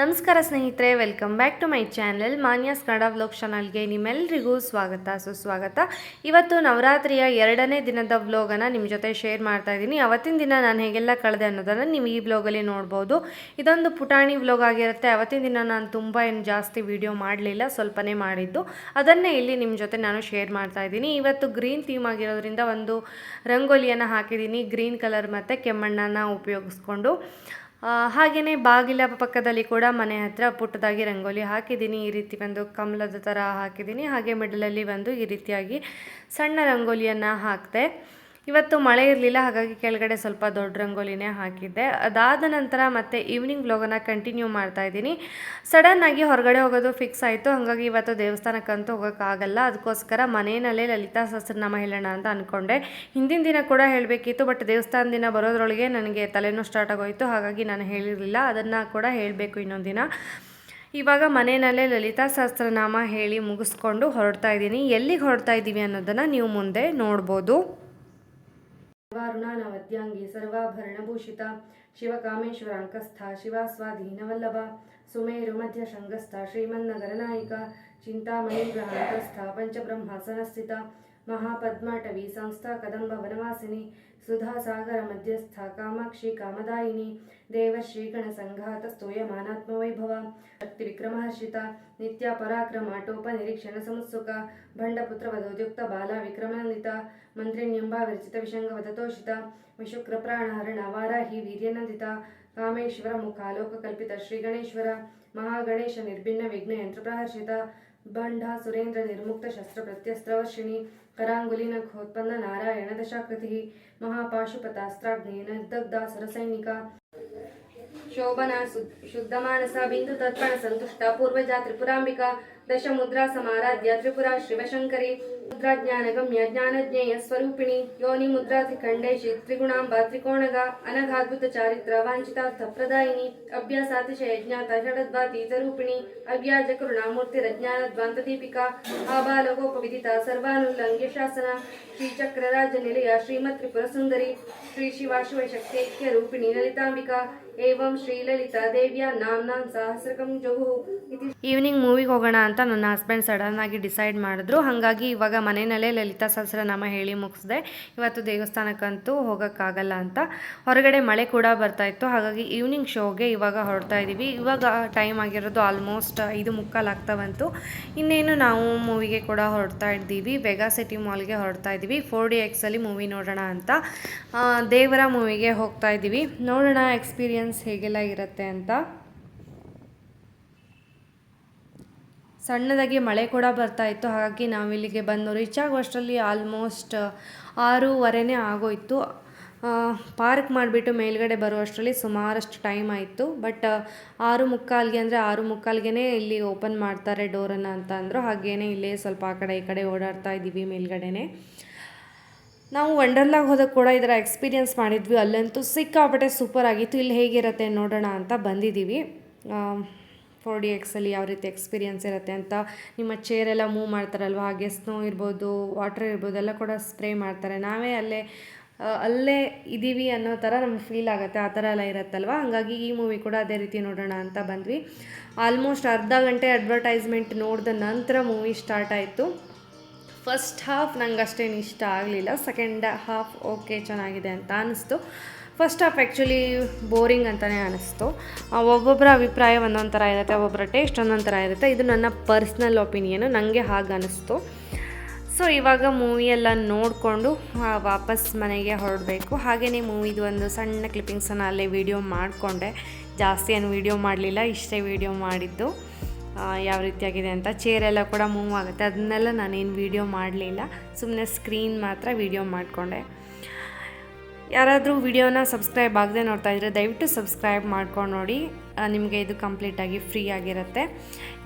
ನಮಸ್ಕಾರ ಸ್ನೇಹಿತರೆ welcome back to my channel Manya's Kannada vlog ಚಾನಲ್ಗೆ ನಿಮ್ಮೆಲ್ಲರಿಗೂ ಸ್ವಾಗತ, ಸುಸ್ವಾಗತ. ಇವತ್ತು ನವರಾತ್ರಿಯ ಎರಡನೇ ದಿನದ ವ್ಲೋಗನ್ನು ನಿಮ್ಮ ಜೊತೆ ಶೇರ್ ಮಾಡ್ತಾ ಇದ್ದೀನಿ. ಅವತ್ತಿನ ದಿನ ನಾನು ಹೇಗೆಲ್ಲ ಕಳೆದೆ ಅನ್ನೋದನ್ನು ನೀವು ಈ ವ್ಲೋಗಲ್ಲಿ ನೋಡ್ಬೋದು. ಇದೊಂದು ಪುಟಾಣಿ ವ್ಲಾಗ್ ಆಗಿರುತ್ತೆ. ಅವತ್ತಿನ ದಿನ ನಾನು ತುಂಬ ಏನು ಜಾಸ್ತಿ ವಿಡಿಯೋ ಮಾಡಲಿಲ್ಲ, ಸ್ವಲ್ಪನೇ ಮಾಡಿದ್ದು. ಅದನ್ನೇ ಇಲ್ಲಿ ನಿಮ್ಮ ಜೊತೆ ನಾನು ಶೇರ್ ಮಾಡ್ತಾ ಇದ್ದೀನಿ. ಇವತ್ತು ಗ್ರೀನ್ ಥೀಮ್ ಆಗಿರೋದ್ರಿಂದ ಒಂದು ರಂಗೋಲಿಯನ್ನು ಹಾಕಿದ್ದೀನಿ. ಗ್ರೀನ್ ಕಲರ್ ಮತ್ತು ಕೆಮ್ಮಣ್ಣನ ಉಪಯೋಗಿಸ್ಕೊಂಡು. ಹಾಗೆಯೇ ಬಾಗಿಲ ಪಕ್ಕದಲ್ಲಿ ಕೂಡ ಮನೆ ಹತ್ರ ಪುಟ್ಟದಾಗಿ ರಂಗೋಲಿ ಹಾಕಿದ್ದೀನಿ. ಈ ರೀತಿ ಒಂದು ಕಮಲದ ಥರ ಹಾಕಿದ್ದೀನಿ. ಹಾಗೆ ಮಿಡಲಲ್ಲಿ ಒಂದು ಈ ರೀತಿಯಾಗಿ ಸಣ್ಣ ರಂಗೋಲಿಯನ್ನು ಹಾಕಿದೆ. ಇವತ್ತು ಮಳೆ ಇರಲಿಲ್ಲ, ಹಾಗಾಗಿ ಕೆಳಗಡೆ ಸ್ವಲ್ಪ ದೊಡ್ಡ ರಂಗೋಲಿನೇ ಹಾಕಿದ್ದೆ. ಅದಾದ ನಂತರ ಮತ್ತೆ ಈವ್ನಿಂಗ್ ವ್ಲಾಗನ್ನು ಕಂಟಿನ್ಯೂ ಮಾಡ್ತಾ ಇದ್ದೀನಿ. ಸಡನ್ನಾಗಿ ಹೊರಗಡೆ ಹೋಗೋದು ಫಿಕ್ಸ್ ಆಯಿತು. ಹಾಗಾಗಿ ಇವತ್ತು ದೇವಸ್ಥಾನಕ್ಕಂತೂ ಹೋಗೋಕ್ಕಾಗಲ್ಲ. ಅದಕ್ಕೋಸ್ಕರ ಮನೆಯಲ್ಲೇ ಲಲಿತಾ ಸಹಸ್ರನಾಮ ಹೇಳೋಣ ಅಂತ ಅಂದ್ಕೊಂಡೆ ಹಿಂದಿನ ದಿನ ಕೂಡ ಹೇಳಬೇಕಿತ್ತು ಬಟ್ ದೇವಸ್ಥಾನ ದಿನ ಬರೋದ್ರೊಳಗೆ ನನಗೆ ತಲೆನೋ ಸ್ಟಾರ್ಟ್ ಆಗೋಯಿತು. ಹಾಗಾಗಿ ನಾನು ಹೇಳಿರಲಿಲ್ಲ. ಅದನ್ನು ಕೂಡ ಹೇಳಬೇಕು ಇನ್ನೊಂದು ದಿನ. ಇವಾಗ ಮನೆಯಲ್ಲೇ ಲಲಿತಾ ಸಹಸ್ರನಾಮ ಹೇಳಿ ಮುಗಿಸ್ಕೊಂಡು ಹೊರಡ್ತಾ ಇದ್ದೀನಿ. ಎಲ್ಲಿಗೆ ಹೊರಡ್ತಾ ಇದ್ದೀವಿ ಅನ್ನೋದನ್ನು ನೀವು ಮುಂದೆ ನೋಡ್ಬೋದು. ಸರ್ವಾರುಣಾನವದ್ಯಾಂಗಿ ಸರ್ವಾಭರಣಭೂಷಿತ ಶಿವಕಾಮೇಶ್ವರಾಂಕಸ್ಥ ಶಿವಾಸ್ವಾಧೀನವಲ್ಲಭ ಸುಮೇರು ಮಧ್ಯ ಶೃಂಗಸ್ಥ ಶ್ರೀಮನ್ನಗರನಾಯಿಕ ಚಿಂತಾಮಣಿ ಗ್ರಹಾಂತಸ್ಥ ಪಂಚಬ್ರಹ್ಮಾಸನಸ್ಥಿತ మహాపద్మాటవి సంస్థా కదంబ వనవాసిని సుధాసాగర మధ్యస్థ కామాక్షి కామదాయిని దేవశ్రీగణ సంఘాత స్తూయమానాత్మవైభవ శక్తి విక్రమహర్షిత నిత్య పరాక్రమ టోప నిరీక్షణ సముత్సుక భండపుత్రవధోద్యుక్త బాల విక్రమాన్విత మంత్రిణ్యంబా విరచిత విషంగ వదతోషిత విశుక్రప్రాణహరణ వారాహి వీర్యనందిత కామేశ్వర ముఖాలోక కల్పిత శ్రీగణేశ్వర మహాగణేశ నిర్భిన్న విఘ్న యంత్రప్రహర్షిత ಬಂಡ ಸುರೇಂದ್ರ ನಿರ್ಮುಕ್ತ ಶಸ್ತ್ರ ಪ್ರತ್ಯಸ್ತ್ರವರ್ಷಿಣಿ ಕರಾಂಗುಲಿ ನಖೋತ್ಪನ್ನ ನಾರಾಯಣ ದಶಾಕೃತಿ ಮಹಾಪಾಶುಪತಾಸ್ತ್ರಾಗ್ನೇನ ದಗ್ಧ ಸರಸೈನಿಕ ಶೋಭನಾ ಶುದ್ಧಮಾನಸ ಬಿಂದು ತರ್ಪಣ ಸಂತುಷ್ಟ ಪೂರ್ವಜಾ ತ್ರಿಪುರಾಂಬಿಕಾ ದಶ ಮುದ್ರಾ ಸಮಾರಾಧ್ಯ ತ್ರಿಪುರಾ ಶಿವಶಂಕರಿ ಮುದ್ರಾ ಜ್ಞಾನಗಮ್ಯ ಜ್ಞಾನಜ್ಞೇಯ ಸ್ವರೂಪಿಣಿ ಯೋನಿ ಮುದ್ರಾತಿ ಖಂಡೇಶಿ ತ್ರಿಗುಣಾಂಬ ತ್ರಿಕೋಣಗ ಅನಘಾದ್ಭುತ ಚಾರಿತ್ರ ವಾಂಛಿತಾರ್ಥ ಪ್ರದಾಯಿನಿ ಅಭ್ಯಾಸಾತಿಶಯ ಜ್ಞಾತ ಷಡದ್ವಾತೀತ ರೂಪಿಣಿ ಅವ್ಯಾಜ ಕರುಣಾಮೂರ್ತಿ ರಜ್ಞಾನ ದ್ವಾಂತ ದೀಪಿಕಾ ಆಬಾಲಗೋಪ ವಿದಿತ ಸರ್ವಾನುಲ್ಲಂಘ್ಯ ಶಾಸನ ಶ್ರೀಚಕ್ರರಾಜ ನಿಲಯ ಶ್ರೀಮತ್ ತ್ರಿಪುರ ಸುಂದರಿ ಶ್ರೀ ಶಿವ ಶಿವಶಕ್ತೈಕ್ಯ ರೂಪಿಣಿ ಲಲಿತಾಂಬಿಕಾ ಏವಂ ಶ್ರೀಲಲಿತಾ ದೇವಿಯ ನಾಮ್ನಾಂ ಸಹಸ್ರಕಂ ಜಗು ಈವ್ನಿಂಗ್ ಮೂವಿಗೆ ಹೋಗೋಣ ಅಂತ ನನ್ನ ಹಸ್ಬೆಂಡ್ ಸಡನ್ನಾಗಿ ಡಿಸೈಡ್ ಮಾಡಿದ್ರು. ಹಾಗಾಗಿ ಇವಾಗ ಮನೆಯಲ್ಲೇ ಲಲಿತಾ ಸಹಸ್ರನಾಮ ಹೇಳಿ ಮುಗಿಸಿದೆ. ಇವತ್ತು ದೇವಸ್ಥಾನಕ್ಕಂತೂ ಹೋಗೋಕ್ಕಾಗಲ್ಲ ಅಂತ. ಹೊರಗಡೆ ಮಳೆ ಕೂಡ ಬರ್ತಾ ಇತ್ತು. ಹಾಗಾಗಿ ಈವ್ನಿಂಗ್ ಶೋಗೆ ಇವಾಗ ಹೊರಡ್ತಾ ಇದ್ದೀವಿ ಇವಾಗ ಟೈಮ್ ಆಗಿರೋದು ಆಲ್ಮೋಸ್ಟ್ ಐದು ಮುಕ್ಕಾಲು ಆಗ್ತಾ ಬಂತು ಇನ್ನೇನು ನಾವು ಮೂವಿಗೆ ಕೂಡ ಹೊರಡ್ತಾ ಇದ್ದೀವಿ. ವೆಗಾ ಸಿಟಿ ಮಾಲ್ಗೆ ಹೊರಡ್ತಾ ಇದ್ದೀವಿ ಫೋರ್ ಡಿ ಎಕ್ಸಲ್ಲಿ ಮೂವಿ ನೋಡೋಣ ಅಂತ. ದೇವರ ಮೂವಿಗೆ ಹೋಗ್ತಾ ಇದ್ದೀವಿ ನೋಡೋಣ ಎಕ್ಸ್ಪೀರಿಯನ್ಸ್ ಹೇಗೆಲ್ಲ ಇರುತ್ತೆ ಅಂತ. ಸಣ್ಣದಾಗಿ ಮಳೆ ಕೂಡ ಬರ್ತಾ ಇತ್ತು. ಹಾಗಾಗಿ ನಾವು ಇಲ್ಲಿಗೆ ಬಂದು ರೀಚ್ ಆಗುವಷ್ಟರಲ್ಲಿ ಆಲ್ಮೋಸ್ಟ್ ಆರೂವರೆನೇ ಆಗೋಯಿತು. ಪಾರ್ಕ್ ಮಾಡಿಬಿಟ್ಟು ಮೇಲ್ಗಡೆ ಬರುವಷ್ಟರಲ್ಲಿ ಸುಮಾರಷ್ಟು ಟೈಮ್ ಆಯಿತು. ಬಟ್ ಆರು ಮುಕ್ಕಾಲ್ಗೆ ಅಂದರೆ ಆರು ಮುಕ್ಕಾಲ್ಗೆ ಇಲ್ಲಿ ಓಪನ್ ಮಾಡ್ತಾರೆ ಡೋರನ್ನು ಅಂತ ಅಂದರು. ಹಾಗೇನೆ ಇಲ್ಲೇ ಸ್ವಲ್ಪ ಆ ಕಡೆ ಈ ಕಡೆ ಓಡಾಡ್ತಾ ಇದ್ದೀವಿ ಮೇಲ್ಗಡೆನೇ. ನಾವು ವಂಡರ್ಲಾಗ್ ಹೋದಾಗ ಕೂಡ ಇದರ ಎಕ್ಸ್ಪೀರಿಯನ್ಸ್ ಮಾಡಿದ್ವಿ. ಅಲ್ಲಂತೂ ಸಿಕ್ಕಾಪಟ್ಟೆ ಸೂಪರ್ ಆಗಿತ್ತು. ಇಲ್ಲಿ ಹೇಗಿರುತ್ತೆ ನೋಡೋಣ ಅಂತ ಬಂದಿದ್ದೀವಿ. ಫೋರ್ ಡಿ ಎಕ್ಸಲ್ಲಿ ಯಾವ ರೀತಿ ಎಕ್ಸ್ಪೀರಿಯೆನ್ಸ್ ಇರುತ್ತೆ ಅಂತ ನಿಮ್ಮ ಚೇರೆಲ್ಲ ಮೂವ್ ಮಾಡ್ತಾರಲ್ವ? ಹಾಗೆ ಸ್ನೋ ಇರ್ಬೋದು ವಾಟರ್ ಇರ್ಬೋದು, ಎಲ್ಲ ಕೂಡ ಸ್ಪ್ರೇ ಮಾಡ್ತಾರೆ. ನಾವೇ ಅಲ್ಲೇ ಅಲ್ಲೇ ಇದ್ದೀವಿ ಅನ್ನೋ ಥರ ನಮ್ಗೆ ಫೀಲ್ ಆಗುತ್ತೆ. ಆ ಥರ ಎಲ್ಲ ಇರುತ್ತಲ್ವ? ಹಾಗಾಗಿ ಈ ಮೂವಿ ಕೂಡ ಅದೇ ರೀತಿ ನೋಡೋಣ ಅಂತ ಬಂದ್ವಿ. ಆಲ್ಮೋಸ್ಟ್ ಅರ್ಧ ಗಂಟೆ ಅಡ್ವರ್ಟೈಸ್ಮೆಂಟ್ ನೋಡಿದ ನಂತರ ಮೂವಿ ಸ್ಟಾರ್ಟ್ ಆಯಿತು. ಫಸ್ಟ್ ಹಾಫ್ ನಂಗೆ ಅಷ್ಟೇನು ಇಷ್ಟ ಆಗಲಿಲ್ಲ. ಸೆಕೆಂಡ್ ಹಾಫ್ ಓಕೆ ಚೆನ್ನಾಗಿದೆ ಅಂತ ಅನ್ನಿಸ್ತು ಫಸ್ಟ್ ಆಫ್ ಆ್ಯಕ್ಚುಲಿ ಬೋರಿಂಗ್ ಅಂತಲೇ ಅನ್ನಿಸ್ತು ಒಬ್ಬೊಬ್ಬರ ಅಭಿಪ್ರಾಯ ಒಂದೊಂದು ಥರ ಇರುತ್ತೆ ಒಬ್ಬೊಬ್ಬರ ಟೇಸ್ಟ್ ಒಂದೊಂದು ಥರ ಇರುತ್ತೆ. ಇದು ನನ್ನ ಪರ್ಸ್ನಲ್ ಒಪಿನಿಯನು ನನಗೆ ಹಾಗೆ ಅನ್ನಿಸ್ತು ಸೊ ಇವಾಗ ಮೂವಿಯೆಲ್ಲ ನೋಡಿಕೊಂಡು ವಾಪಸ್ ಮನೆಗೆ ಹೊರಡಬೇಕು. ಹಾಗೆಯೇ ಮೂವಿದು ಒಂದು ಸಣ್ಣ ಕ್ಲಿಪ್ಪಿಂಗ್ಸನ್ನು ಅಲ್ಲೇ ವೀಡಿಯೋ ಮಾಡಿಕೊಂಡೆ. ಜಾಸ್ತಿ ಏನು ವೀಡಿಯೋ ಮಾಡಲಿಲ್ಲ, ಇಷ್ಟೇ ವೀಡಿಯೋ ಮಾಡಿದ್ದು. ಯಾವ ರೀತಿಯಾಗಿದೆ ಅಂತ ಚೇರೆಲ್ಲ ಕೂಡ ಮೂವ್ ಆಗುತ್ತೆ. ಅದನ್ನೆಲ್ಲ ನಾನೇನು ವೀಡಿಯೋ ಮಾಡಲಿಲ್ಲ. ಸುಮ್ಮನೆ ಸ್ಕ್ರೀನ್ ಮಾತ್ರ ವೀಡಿಯೋ ಮಾಡಿಕೊಂಡೆ. ಯಾರಾದರೂ ವಿಡಿಯೋನ ಸಬ್ಸ್ಕ್ರೈಬ್ ಆಗದೆ ನೋಡ್ತಾ ಇದ್ದರೆ ದಯವಿಟ್ಟು ಸಬ್ಸ್ಕ್ರೈಬ್ ಮಾಡ್ಕೊಂಡು ನೋಡಿ. ನಿಮಗೆ ಇದು ಕಂಪ್ಲೀಟಾಗಿ ಫ್ರೀ ಆಗಿರುತ್ತೆ.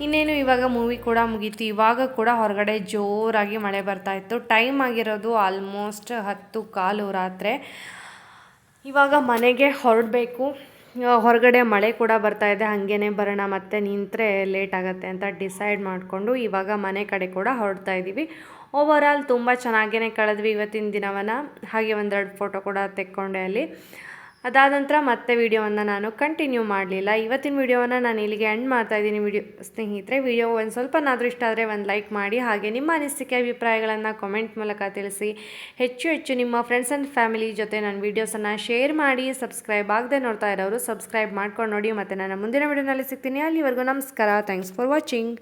ಇನ್ನೇನು, ಇವಾಗ ಮೂವಿ ಕೂಡ ಮುಗೀತು. ಇವಾಗ ಕೂಡ ಹೊರಗಡೆ ಜೋರಾಗಿ ಮಳೆ ಬರ್ತಾ ಇತ್ತು. ಟೈಮ್ ಆಗಿರೋದು ಆಲ್ಮೋಸ್ಟ್ ಹತ್ತು ಕಾಲು ರಾತ್ರಿ. ಇವಾಗ ಮನೆಗೆ ಹೊರಡಬೇಕು. ಹೊರಗಡೆ ಮಳೆ ಕೂಡ ಬರ್ತಾ ಇದೆ. ಹಾಗೇನೆ ಬರೋಣ, ಮತ್ತೆ ನಿಂತರೆ ಲೇಟ್ ಆಗುತ್ತೆ ಅಂತ ಡಿಸೈಡ್ ಮಾಡಿಕೊಂಡು ಇವಾಗ ಮನೆ ಕಡೆ ಕೂಡ ಹೊರಡ್ತಾ ಇದ್ದೀವಿ ಓವರಾಲ್ ತುಂಬ ಚೆನ್ನಾಗೇ ಕಳೆದ್ವಿ ಇವತ್ತಿನ ದಿನವನ್ನು. ಹಾಗೆ ಒಂದೆರಡು ಫೋಟೋ ಕೂಡ ತೆಕ್ಕೊಂಡೆ ಅಲ್ಲಿ. ಅದಾದ ನಂತರ ಮತ್ತೆ ವೀಡಿಯೋವನ್ನು ನಾನು ಕಂಟಿನ್ಯೂ ಮಾಡಲಿಲ್ಲ. ಇವತ್ತಿನ ವೀಡಿಯೋವನ್ನು ನಾನು ಇಲ್ಲಿಗೆ ಎಂಡ್ ಮಾಡ್ತಾ ಇದ್ದೀನಿ ವಿಡಿಯೋ ಸ್ನೇಹಿತರೆ. ವಿಡಿಯೋ ಒಂದು ಸ್ವಲ್ಪನಾದರೂ ಇಷ್ಟ ಆದರೆ ಒಂದು ಲೈಕ್ ಮಾಡಿ, ಹಾಗೆ ನಿಮ್ಮ ಅನಿಸಿಕೆ, ಅಭಿಪ್ರಾಯಗಳನ್ನು ಕಾಮೆಂಟ್ ಮೂಲಕ ತಿಳಿಸಿ. ಹೆಚ್ಚು ಹೆಚ್ಚು ನಿಮ್ಮ ಫ್ರೆಂಡ್ಸ್ ಆ್ಯಂಡ್ ಫ್ಯಾಮಿಲಿ ಜೊತೆ ನನ್ನ ವೀಡಿಯೋಸನ್ನು ಶೇರ್ ಮಾಡಿ ಸಬ್ಸ್ಕ್ರೈಬ್ ಆಗದೆ ನೋಡ್ತಾ ಇರೋರು ಸಬ್ಸ್ಕ್ರೈಬ್ ಮಾಡ್ಕೊಂಡು ನೋಡಿ. ಮತ್ತು ನಾನು ಮುಂದಿನ ವಿಡಿಯೋನಲ್ಲಿ ಸಿಗ್ತೀನಿ. ಅಲ್ಲಿವರೆಗೂ ನಮಸ್ಕಾರ. Thanks for watching